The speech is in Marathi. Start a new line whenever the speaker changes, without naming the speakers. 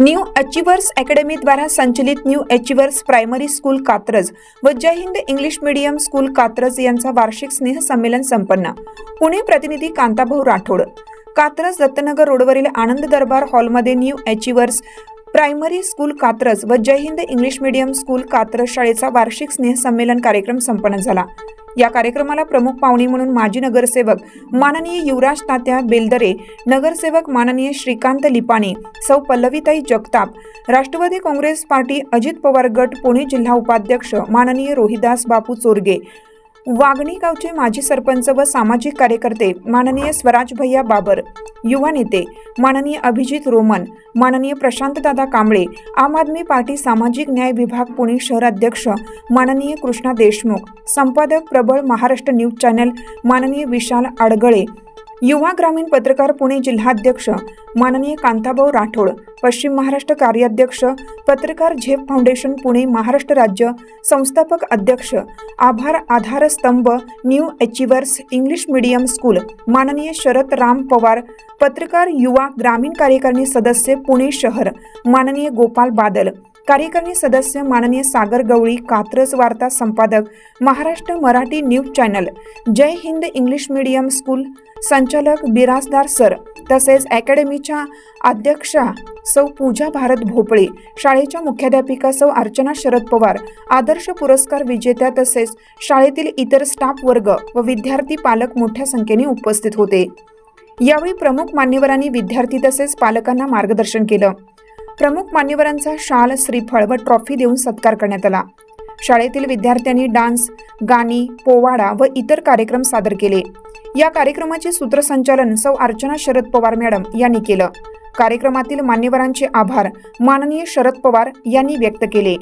न्यू अचिव्हर्स अकॅडमीद्वारा संचलित new achievers primary school Katraj व Jai Hind English medium school Katraj यांचा वार्षिक स्नेहसंमेलन संपन्न. पुणे प्रतिनिधी कांताभाऊ राठोड. कात्रज दत्तनगर रोडवरील आनंद दरबार हॉलमध्ये new achievers primary school Katraj व Jai Hind English medium school Katraj शाळेचा वार्षिक स्नेहसंमेलन कार्यक्रम संपन्न झाला. या कार्यक्रमाला प्रमुख पाहुणे म्हणून माजी नगरसेवक माननीय युवराज तात्या बेलदरे नगरसेवक माननीय श्रीकांत लिपाणे सौ पल्लवीताई जगताप राष्ट्रवादी काँग्रेस पार्टी अजित पवार गट पुणे जिल्हा उपाध्यक्ष माननीय रोहिदास बापू चोरगे वागणी गावचे माजी सरपंच व सामाजिक कार्यकर्ते माननीय स्वराज भैया बाबर. युवा नेते माननीय अभिजित रोमन माननीय प्रशांतदादा कांबळे आम आदमी पार्टी सामाजिक न्याय विभाग पुणे शहर अध्यक्ष माननीय कृष्णा देशमुख संपादक प्रबळ महाराष्ट्र न्यूज चॅनल माननीय विशाल आडगळे युवा ग्रामीण पत्रकार पुणे जिल्हाध्यक्ष माननीय कांताभाऊ राठोड पश्चिम महाराष्ट्र कार्याध्यक्ष पत्रकार झेप फाउंडेशन पुणे महाराष्ट्र राज्य संस्थापक अध्यक्ष आभार आधारस्तंभ new achievers English medium school माननीय शरद राम पवार पत्रकार युवा ग्रामीण कार्यकारिणी सदस्य पुणे शहर माननीय गोपाल बादल कार्यकारिणी सदस्य माननीय सागर गवळी कात्रज वार्ता संपादक Maharashtra Marathi news channel Jai Hind English medium school संचालक बिराजदार सर तसेच अकॅडमीच्या अध्यक्षा सौ पूजा भारत भोपळे शाळेच्या मुख्याध्यापिका सौ अर्चना शरद पवार आदर्श पुरस्कार विजेत्या तसेच शाळेतील इतर स्टाफ वर्ग व विद्यार्थी पालक मोठ्या संख्येने उपस्थित होते. यावेळी प्रमुख मान्यवरांनी विद्यार्थी तसेच पालकांना मार्गदर्शन केलं. प्रमुख मान्यवरांचा शाल श्रीफळ व ट्रॉफी देऊन सत्कार करण्यात आला. शाळेतील विद्यार्थ्यांनी डान्स गाणी पोवाडा व इतर कार्यक्रम सादर केले. या कार्यक्रमाचे सूत्रसंचालन सौ अर्चना शरद पवार मॅडम यांनी केलं. कार्यक्रमातील मान्यवरांचे आभार माननीय शरद पवार यांनी व्यक्त केले.